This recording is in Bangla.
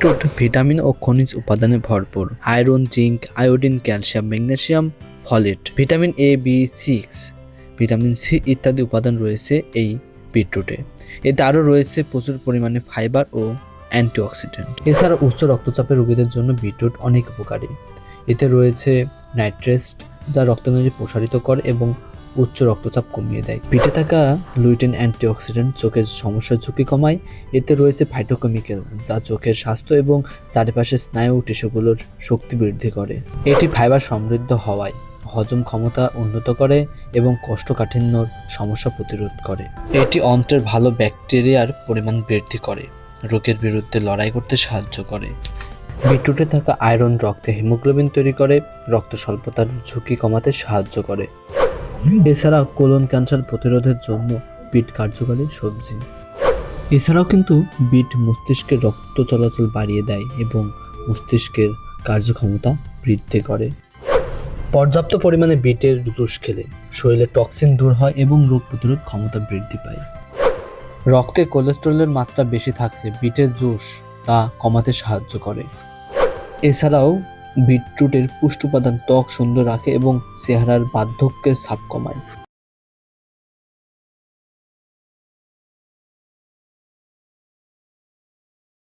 বিটরুট ভিটামিন ও খনিজ উপাদানে ভরপুর। Iron zinc iodine calcium magnesium folate vitamin A B six vitamin C ইত্যাদি উপাদান রয়েছে এই বিটরুটে এতে আরও রয়েছে প্রচুর পরিমাণে ফাইবার ও অ্যান্টিঅক্সিডেন্ট এছাড়া উচ্চ রক্তচাপের রোগীদের জন্য বিটরুট অনেক উপকারী। এতে রয়েছে নাইট্রেস্ট যা রক্তনালী প্রসারিত করে এবং উচ্চ রক্তচাপ কমিয়ে দেয়। পিঠে থাকা লুইটেন অ্যান্টিঅক্সিডেন্ট চোখের সমস্যার ঝুঁকি কমায়। এতে রয়েছে ফাইটোকেমিক্যাল, যা চোখের স্বাস্থ্য এবং চারপাশের স্নায়ু টিস্যুগুলোর শক্তি বৃদ্ধি করে। এটি ফাইবার সমৃদ্ধ হওয়ায় হজম ক্ষমতা উন্নত করে এবং কোষ্ঠকাঠিন্যর সমস্যা প্রতিরোধ করে। এটি অন্ত্রের ভালো ব্যাকটেরিয়ার পরিমাণ বৃদ্ধি করে, রোগের বিরুদ্ধে লড়াই করতে সাহায্য করে। বিটরুটে থাকা আয়রন, রক্তে হিমোগ্লোবিন তৈরি করে রক্ত স্বল্পতার ঝুঁকি কমাতে সাহায্য করে। এছাড়া কোলন ক্যান্সার প্রতিরোধের জন্য বিট কার্যকারী সবজি। এছাড়াও কিন্তু বিট মস্তিষ্কের রক্ত চলাচল বাড়িয়ে দেয় এবং মস্তিষ্কের কার্যক্ষমতা বৃদ্ধি করে। পর্যাপ্ত পরিমাণে বিটের জুস খেলে শরীরে টক্সিন দূর হয় এবং রোগ প্রতিরোধ ক্ষমতা বৃদ্ধি পায়। রক্তে কোলেস্টেরলের মাত্রা বেশি থাকলে বিটের জুস তা কমাতে সাহায্য করে। এছাড়াও বিটরুটের পুষ্টি উপাদান ত্বক সুন্দর রাখে এবং চেহারার বার্ধক্যের ছাপ কমায়।